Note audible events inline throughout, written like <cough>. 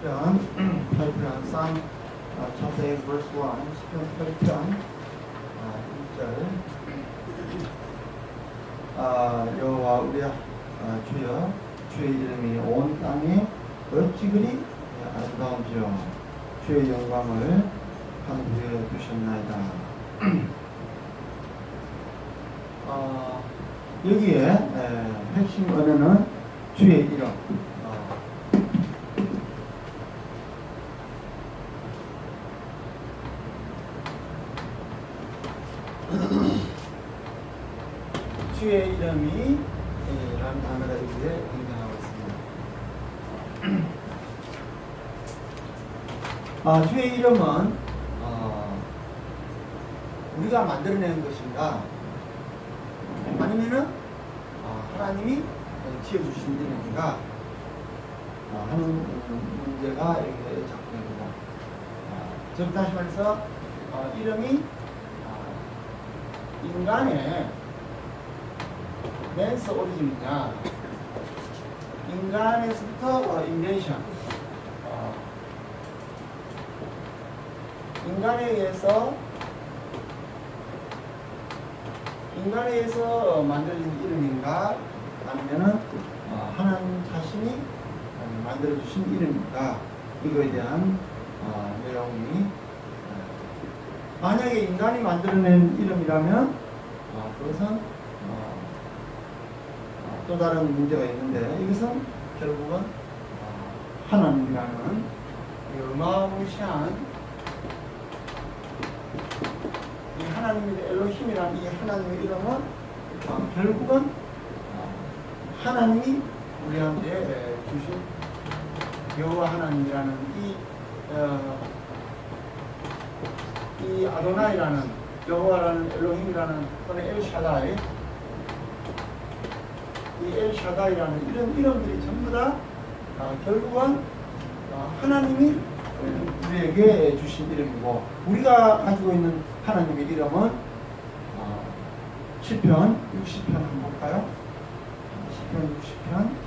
시편 8편 Psalm 어, chapter 8 verse 1 시편 8편 아, 1절 아, 여호와 우리 아, 주여 주의 이름이 온 땅에 어찌 그리? 아름다운지요 주의 영광을 강구해 두셨나이다. 어, 여기에 에, 핵심 언어는 주의 이름 어, 주의 이름이 예, 라는 단어가 여기에 등장하고 있습니다. <clears throat> 아, 주의 이름은 어, 우리가 만들어낸 것인가 아니면은 어, 하나님이 지어주신 이름인가 어, 하는 문제가 여기에 작동됩니다. 어, 즉 다시 말해서 어, 이름이 어, 인간의 맨스 오리진이냐 인간에서부터 어, 인벤션. 어, 인간에 의해서 인간에 의해서 만들어진 이름인가? 아니면은 어, 하나님 자신이 어, 만들어 주신 이름인가? 이거에 대한 어, 내용이 어, 만약에 인간이 만들어낸 이름이라면 어, 그것은 또 다른 문제가 있는데 이것은 결국은 어, 하나님이라는 이 어마무시한 이 하나님의 엘로힘이라는 이 하나님의 이름은 어, 결국은 어, 하나님이 우리한테 에, 주신 여호와 하나님이라는 이, 어, 이 아도나이라는 여호와라는 엘로힘이라는 또는 엘샤다이 이 엘샤다이라는 이런 이름들이 전부 다 어, 결국은 어, 하나님이 우리에게 주신 이름이고 우리가 가지고 있는 하나님의 이름은 어, 시편 60편 한번 볼까요? 시편 60편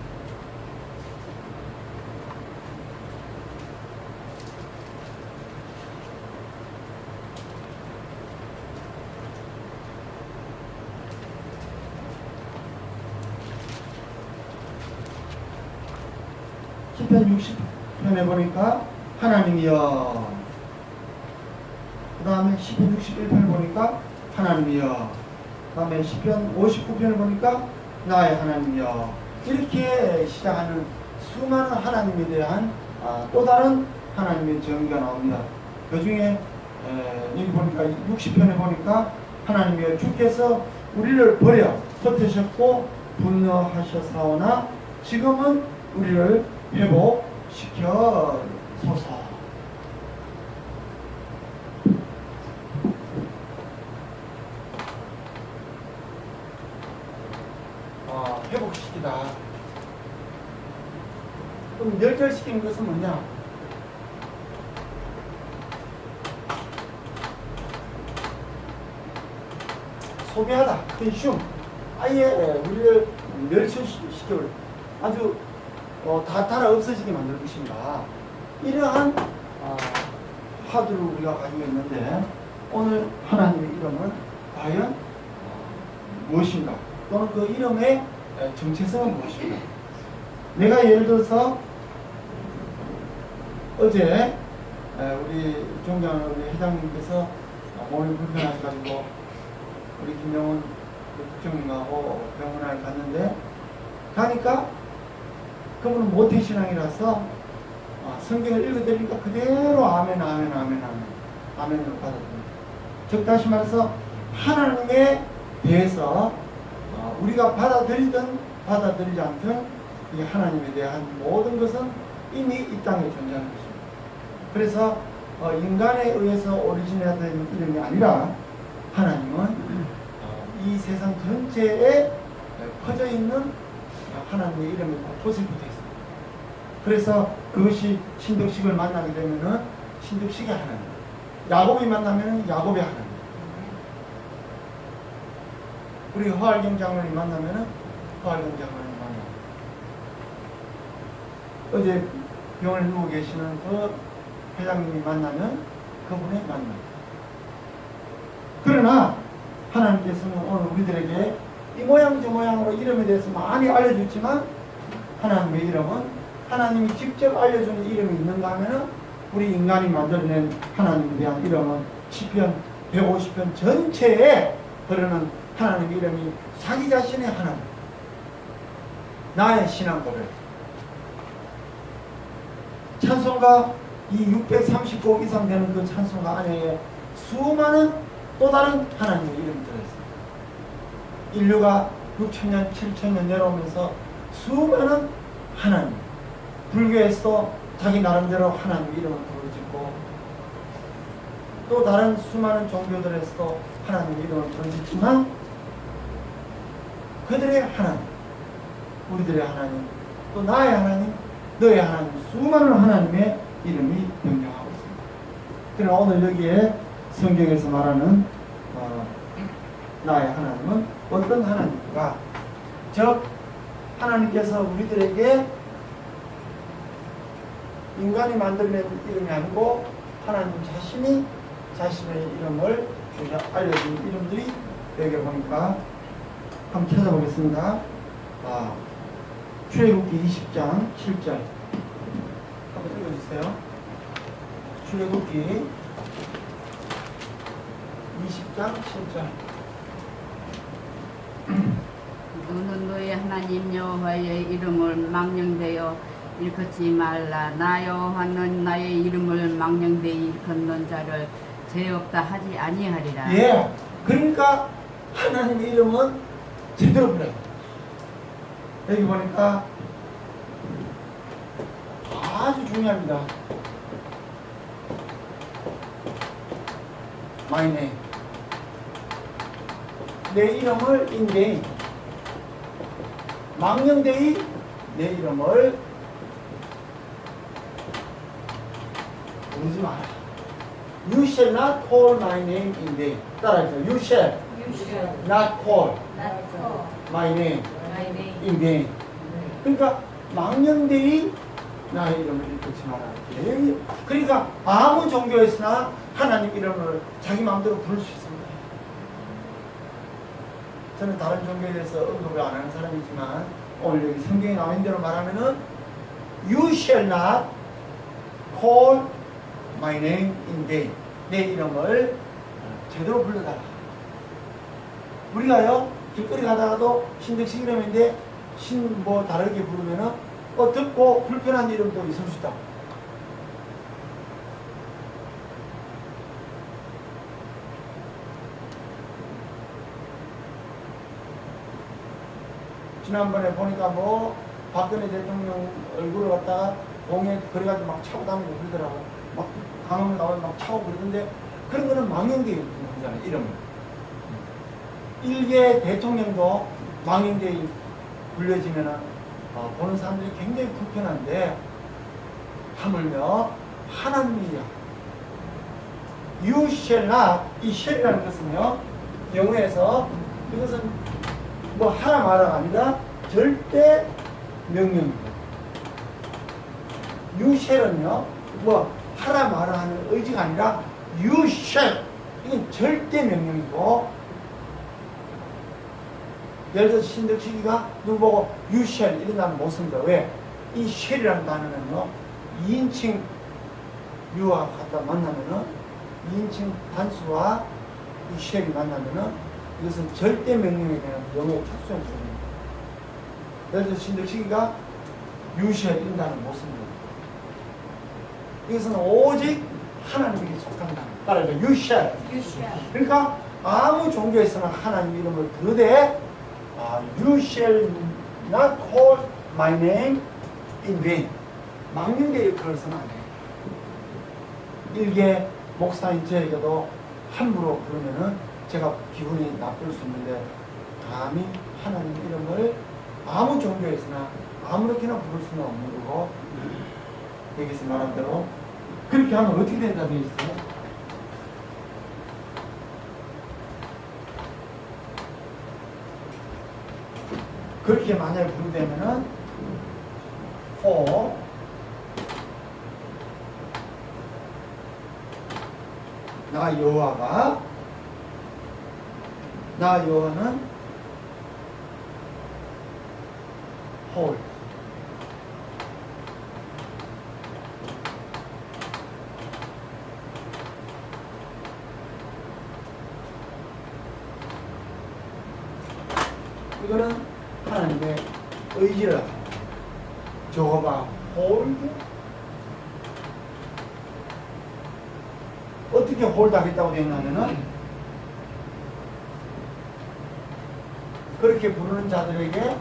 시편 60편에 보니까 하나님이여. 그 다음에 시편 61편을 보니까 하나님이여. 그 다음에 시편 59편을 보니까 나의 하나님이여. 이렇게 시작하는 수많은 하나님에 대한 아, 또 다른 하나님의 정의가 나옵니다. 그 중에 여기 보니까 60편에 보니까 하나님이여 주께서 우리를 버려 흩으셨고 분노하셨사오나 지금은 우리를 회복시켜 소서. 아, 회복시키다. 그럼 멸절시키는 것은 뭐냐? 소비하다, 컨슘. 아예 우리를 멸절시켜 아주 어, 다 따라 없어지게 만들 것인가 이러한 어, 화두를 우리가 가지고 있는데 오늘 하나님의 이름은 과연 어, 무엇인가? 또는 그 이름의 에, 정체성은 무엇인가? 내가 예를 들어서 어제 에, 우리 종장 우리 회장님께서 어, 몸이 불편하셔가지고 우리 김영훈 국장님하고 병원에 갔는데 가니까 그분은 모태신앙이라서 어, 성경을 읽어드리니까 그대로 아멘 아멘 아멘 아멘 아멘을 받아듭니다. 즉 다시 말해서 하나님에 대해서 어, 우리가 받아들이든 받아들이지 않든 이 하나님에 대한 모든 것은 이미 이 땅에 존재하는 것입니다. 그래서 어, 인간에 의해서 오리지널된 이름이 아니라 하나님은 어, 이 세상 전체에 퍼져 있는 하나님의 이름이 곳곳에 붙어. 그래서 그것이 신덕식을 만나게 되면은 신덕식의 하나님, 야곱이 만나면은 야곱의 하나님, 우리 허알경 장로님 만나면은 허알경 장로님 만나. 어제 병원에 누워 계시는 그 회장님이 만나면 그분의 만남. 그러나 하나님께서는 오늘 우리들에게 이 모양 저 모양으로 이름에 대해서 많이 알려줬지만 하나님의 이름은 하나님이 직접 알려주는 이름이 있는가 하면은 우리 인간이 만들어낸 하나님에 대한 이름은 시편 150편 전체에 흐르는 하나님의 이름이 자기 자신의 하나님 나의 신앙 고백 찬송가 이 630곡 이상 되는 그 찬송가 안에 수많은 또 다른 하나님의 이름이 들어있습니다. 인류가 6천년, 7천년 내려오면서 수많은 하나님, 불교에서 자기 나름대로 하나님 이름을 부르짖고 또 다른 수많은 종교들에서도 하나님 이름을 부르짖지만 그들의 하나님, 우리들의 하나님, 또 나의 하나님, 너의 하나님, 수많은 하나님의 이름이 명령하고 있습니다. 그러나 오늘 여기에 성경에서 말하는 어, 나의 하나님은 어떤 하나님인가? 즉 하나님께서 우리들에게 인간이 만들어낸 이름이 아니고 하나님 자신이 자신의 이름을 알려준 이름들이 여기 보니까 한번 찾아보겠습니다. 아, 출애굽기 20장 7절 한번 읽어주세요. 출애굽기 20장 7절 너는 너의 하나님 여호와의 이름을 망령되어 일컫지 말라 나 여호와는 나의 이름을 망령되어 일컫는 자를 죄 없다 하지 아니하리라 예. 그러니까 하나님의 이름은 제대로 불러요. 여기 보니까 아주 중요합니다. My name. 내 이름을 인데이 망령되이 내 이름을 부르지 마라. You shall not call my name in vain. 따라해서 You shall not call my name in vain. 그러니까 망령되이 나의 이름을 일컫지 마라. 예. 그러니까 아무 종교에서나 하나님 이름을 자기 마음대로 부를 수 있습니다. 저는 다른 종교에 대해서 언급을 안 하는 사람이지만 오늘 여기 성경에 나온 대로 말하면은 You shall not call my name in. 내 이름을 제대로 불러달라. 우리가요 길거리 가다가도 신덕식 이름인데 신 뭐 다르게 부르면은 어 듣고 불편한 이름도 있을 수 있다. 지난번에 보니까 뭐 박근혜 대통령 얼굴을 갖다가 공에 그래가지고 막 차고 다니고 그러더라고. 막 강화문 나오면 막 차고 그러던데 그런 거는 망령되이 부르잖아요 이름을. 일개 대통령도 망령되이 불려지면은 어, 보는 사람들이 굉장히 불편한데 하물며 하나님이야. You shall not 이 shall이라는 것은요 영어에서 이것은 뭐 하라 마라가 아니라 절대 명령입니다. You shall은요 뭐 하라 마라 하는 의지가 아니라 You shall 이건 절대 명령이고 예를 들어서 신덕식이가 누구 보고 you shall 이런 단어 못 씁니다. 왜? 이 shall이라는 단어는요 2인칭 you와 갖다 만나면은 2인칭 단수와 이 shall이 만나면은 이것은 절대 명령에 대한 영어의 특수한 부분입니다. 예를 들어서 신덕식이가 you shall 이런 단어 못 씁니다. 이것은 오직 하나님에게 속한 단어. 따라서 you shall. 그러니까 아무 종교에서는 하나님 이름을 부르되 아, you shall not call my name in vain. 망령되이 그럴서는 안 해요. 일개 목사인 저에게도 함부로 부르면은 제가 기분이 나쁠 수 있는데 감히 하나님 이름을 아무 종교에서나 아무렇게나 부를 수는 없는 거고 여기서 말한 대로 그렇게 하면 어떻게 된다고 했어요? 그렇게 만약에 분되면은 for 나 여호와가 나 여호와는 홀 어떻게 홀드 하겠다고 되어 있냐면은 그렇게 부르는 자들에게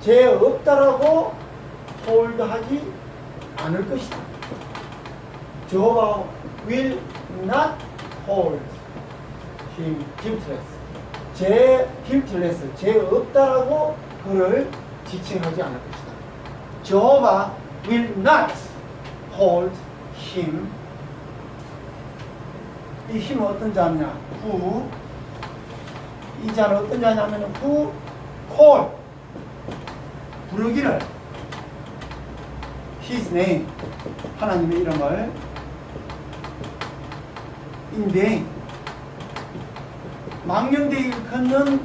죄 없다라고 홀드하지 않을 것이다. 저가 will not hold him guiltless. 죄 guiltless, 죄 없다라고 그를 지칭하지 않을 것이다. 저가 will not hold him. 이 힘은 어떤 자냐? who. 이 자는 어떤 자냐면 who call. 부르기를 his name. 하나님의 이름을 인데 망령되이 걷는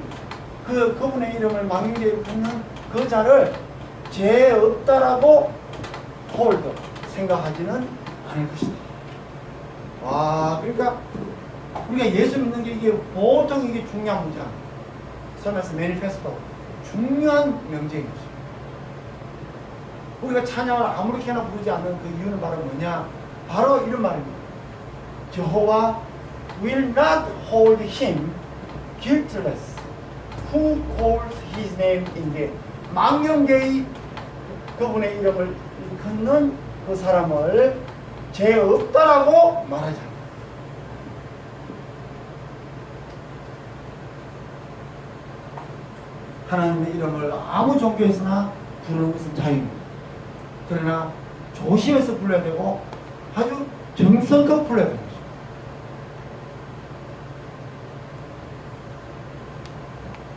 그 그분의 이름을 망령되이 걷는 그 자를 죄 없다라고 홀드 생각하지는 않을 것이다. 와 그러니까 우리가 예수 믿는 게 이게 보통 이게 중요한 문제 아니야. 선에서 매니페스토 중요한 명제인 것입니다. 우리가 찬양을 아무렇게나 부르지 않는 그 이유는 바로 뭐냐? 바로 이런 말입니다. 여호와 will not hold him guiltless who calls his name in vain. 망령되이 그분의 이름을 걷는 그 사람을 죄 없다라고 말하지 않는다. 하나님의 이름을 아무 종교에서나 부르는 것은 자유입니다. 그러나 조심해서 불러야 되고 아주 정성껏 불러야 되는 것입니다.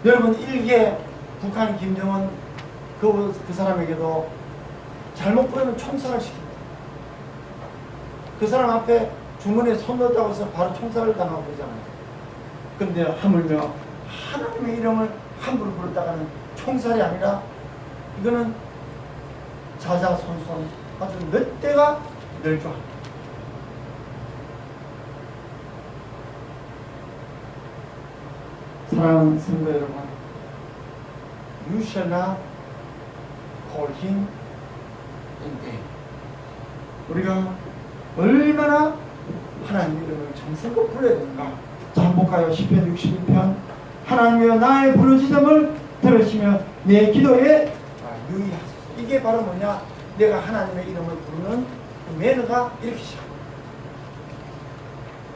여러분 일개 북한 김정은 그, 그 사람에게도 잘못 부르면 총살을 시킵니다. 그 사람 앞에 주머니에 손 넣었다고 해서 바로 총살을 당하고 그러잖아요. 근데 하물며 하나님의 이름을 함부로 부르다가는 총살이 아니라 이거는 자자손손 아주 몇 대가 멸종합니다. 사랑하는 성도 여러분, not call him vain. 우리가 얼마나 하나님 이름을 정성껏 불러야 되는가? 볼까요? 10편 61편 하나님이여 나의 부르짖음을 들으시며 내 기도에 아, 유의하소서. 이게 바로 뭐냐? 내가 하나님의 이름을 부르는 그 매너가 이렇게 시작.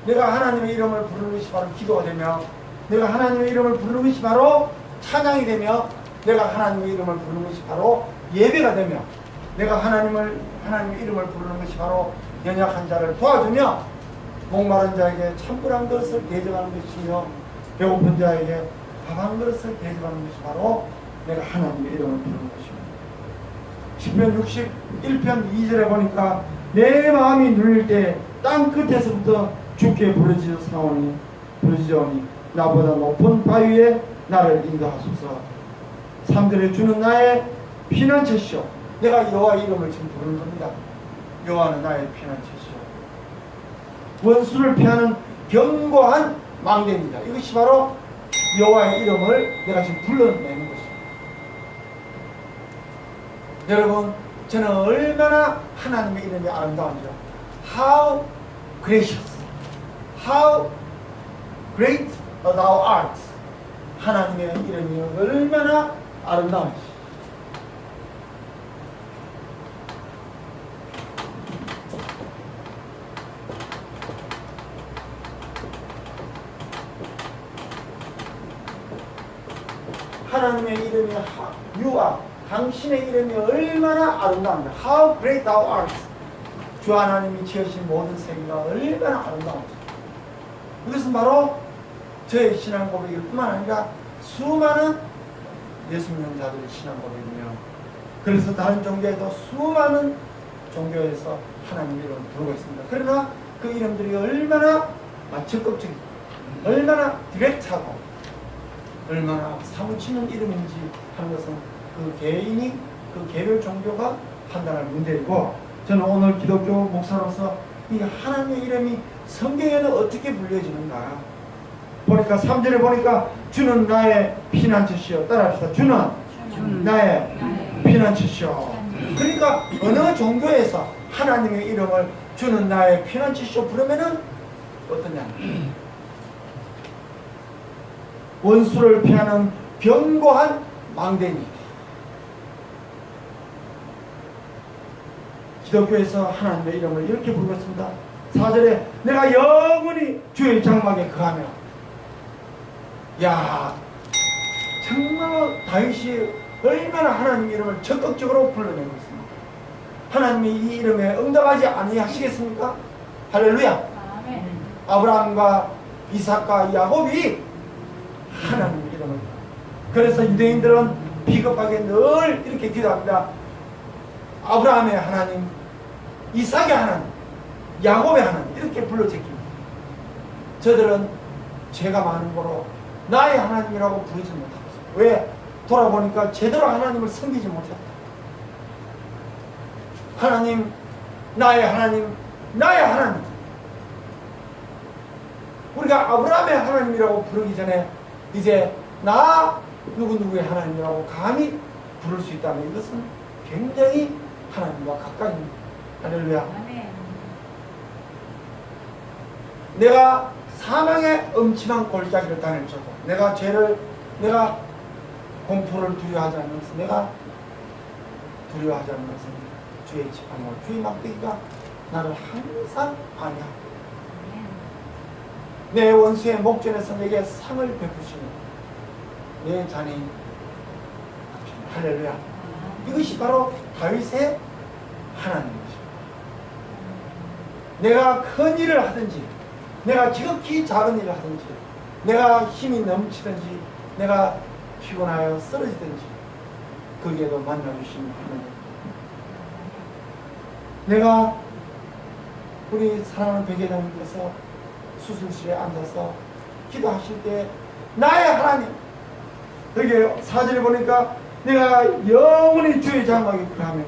내가 하나님의 이름을 부르는 것이 바로 기도가 되며 내가 하나님의 이름을 부르는 것이 바로 찬양이 되며 내가 하나님의 이름을 부르는 것이 바로 예배가 되며 내가 하나님을 하나님의 이름을 부르는 것이 바로 연약한 자를 도와주며 목마른 자에게 찬물 한 그릇을 대접하는 것이며 배고픈 자에게 밥 한 그릇을 대접하는 것이 바로 내가 하나님의 이름을 부르는 것입니다. 10편 61편 2절에 보니까 내 마음이 눌릴 때 땅 끝에서부터 주께 부르짖사오니 부르짖으니 나보다 높은 바위에 나를 인도하소서 3절에 주는 나의 피난처시오. 내가 여호와 이름을 지금 부르는 겁니다. 여호와는 나의 피난처시오. 원수를 피하는 견고한 망대입니다. 이것이 바로 여호와의 이름을 내가 지금 불러내는 것입니다. 여러분 저는 얼마나 하나님의 이름이 아름다운지요. How gracious How great thou art. 하나님의 이름이 얼마나 아름다운지 하나님의 이름이 유아 당신의 이름이 얼마나 아름다운지 How great thou art. 주 하나님이 지으신 모든 세계가 얼마나 아름다운지 이것은 바로 저의 신앙 고백일 뿐만 아니라 수많은 예수 믿는 자들의 신앙 고백이며 그래서 다른 종교에도 수많은 종교에서 하나님 이름을 부르고 있습니다. 그러나 그 이름들이 얼마나 적극적이고 얼마나 디렉트하고 얼마나 사무치는 이름인지 하는 것은 그 개인이 그 개별 종교가 판단할 문제이고 저는 오늘 기독교 목사로서 이 하나님의 이름이 성경에는 어떻게 불려지는가. 보니까 3절에 보니까 주는 나의 피난처시여. 따라합시다. 주는 주는 나의 피난처시여. 그러니까 어느 종교에서 하나님의 이름을 주는 나의 피난처시여 부르면은 어떠냐 원수를 피하는 견고한 망대니 기독교에서 하나님의 이름을 이렇게 부르겠습니다 4절에 내가 영원히 주의 장막에 거하며 야 정말 다윗이 얼마나 하나님 이름을 적극적으로 불러내고 있습니까? 하나님이 이 이름에 응답하지 아니하시겠습니까? 할렐루야! 아브라함과 이삭과 야곱이 하나님 이름을 그래서 유대인들은 비겁하게 늘 이렇게 기도합니다. 아브라함의 하나님, 이삭의 하나님, 야곱의 하나님 이렇게 불러 제낍니다. 저들은 죄가 많은 거로 나의 하나님이라고 부르지 못하고. 왜? 돌아보니까 제대로 하나님을 섬기지 못했다. 하나님, 나의 하나님, 나의 하나님. 우리가 아브라함의 하나님이라고 부르기 전에 이제 나 누구누구의 하나님이라고 감히 부를 수 있다면 이것은 굉장히 하나님과 가까이입니다. 할렐루야. 내가 사망의 음침한 골짜기를 다닐지어도 내가 죄를 내가 공포를 두려워하지 않는 것은 내가 두려워하지 않는 것은 주의 지팡이와 주의 막대기가 나를 항상 안위하고 내 원수의 목전에서 내게 상을 베푸시는 내 자녀인 할렐루야. 이것이 바로 다윗의 하나님이십니다. 내가 큰 일을 하든지 내가 지극히 작은 일을 하든지 내가 힘이 넘치든지 내가 피곤하여 쓰러지든지 거기에도 만나주시는 하나님. 내가 우리 사랑하는 백회장님께서 수술실에 앉아서 기도하실 때 나의 하나님 여기 사진을 보니까 내가 영원히 주의 장막에 거하며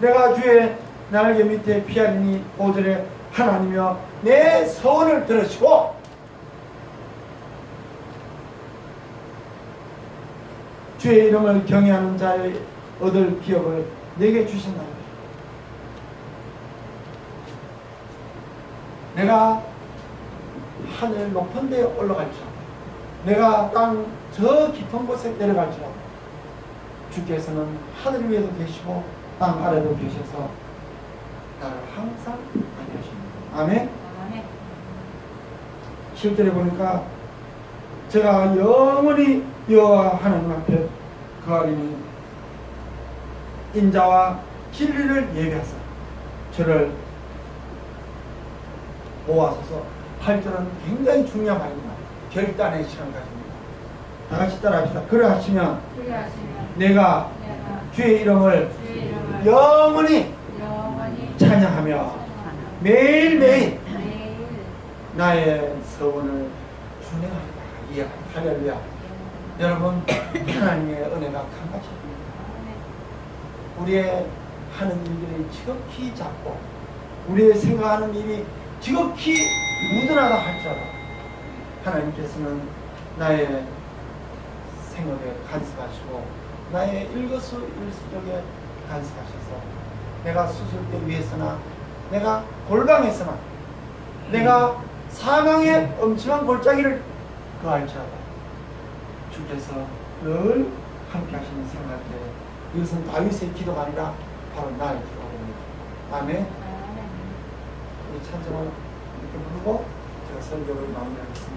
내가 주의 날개 밑에 피하리니 5절에 하나님이여 내 서원을 들으시고 주의 이름을 경외하는 자의 얻을 기업을 내게 주신다니 내가 하늘 높은 데 올라갈지라도 내가 땅 저 깊은 곳에 내려갈지라도 주께서는 하늘 위에도 계시고 땅 아래도 계셔서 나를 항상 안녕하십니다. 아멘. 실제로 보니까 제가 영원히 여호와 하나님 앞에 거하리니 인자와 진리를 예배하사 저를 모아서서 할 줄은 굉장히 중요한 말입니다. 결단의 시간 가집니다. 다 같이 따라합시다. 그러하시면 내가 주의 이름을 영원히 찬양하며 매일매일 나의 서원을 준행합니다. 예, 할렐루야. 여러분, 하나님의 은혜가 강하십니다. 우리의 하는 일들이 지극히 작고, 우리의 생각하는 일이 지극히 무던하다 할지라도, 하나님께서는 나의 생업에 간섭하시고, 나의 일거수일투족에 간섭하셔서, 내가 수술대 위에서나, 내가 골방에서나, 내가 사망의 엄청난 골짜기를 그할지라도 주께서 늘 함께 하시는 생각할 때 이것은 다윗의 기도가 아니라 바로 나의 기도가 됩니다. 아멘. 우리 찬송을 부르고 제가 설교를 마무리하겠습니다.